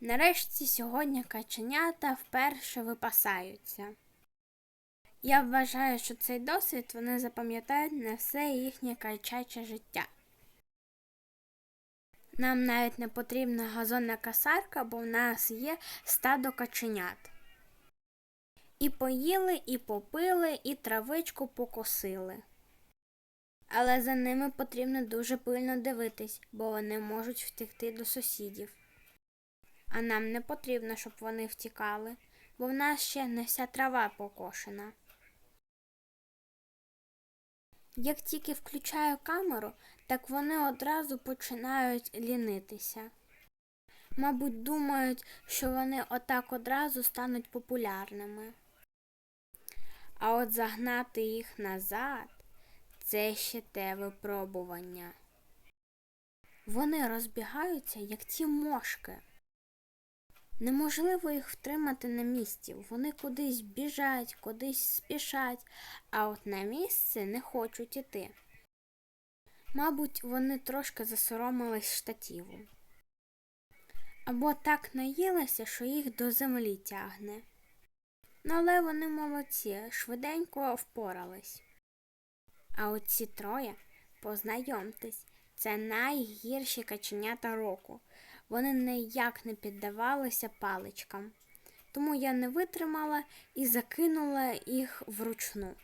Нарешті сьогодні каченята вперше випасаються. Я вважаю, що цей досвід вони запам'ятають на все їхнє качаче життя. Нам навіть не потрібна газонна касарка, бо в нас є стадо каченят. І поїли, і попили, і травичку покосили. Але за ними потрібно дуже пильно дивитись, бо вони можуть втекти до сусідів. А нам не потрібно, щоб вони втікали, бо в нас ще не вся трава покошена. Як тільки включаю камеру, так вони одразу починають лінитися. Мабуть, думають, що вони отак одразу стануть популярними. А от загнати їх назад це ще те випробування. Вони розбігаються, як ті мошки. Неможливо їх втримати на місці. Вони кудись біжать, кудись спішать, а от на місце не хочуть іти. Мабуть, вони трошки засоромились штатіву. Або так наїлися, що їх до землі тягне. Ну, але вони молодці, швиденько впорались. А от ці троє, познайомтесь, це найгірші каченята року. Вони ніяк не піддавалися паличкам. Тому я не витримала і закинула їх вручну.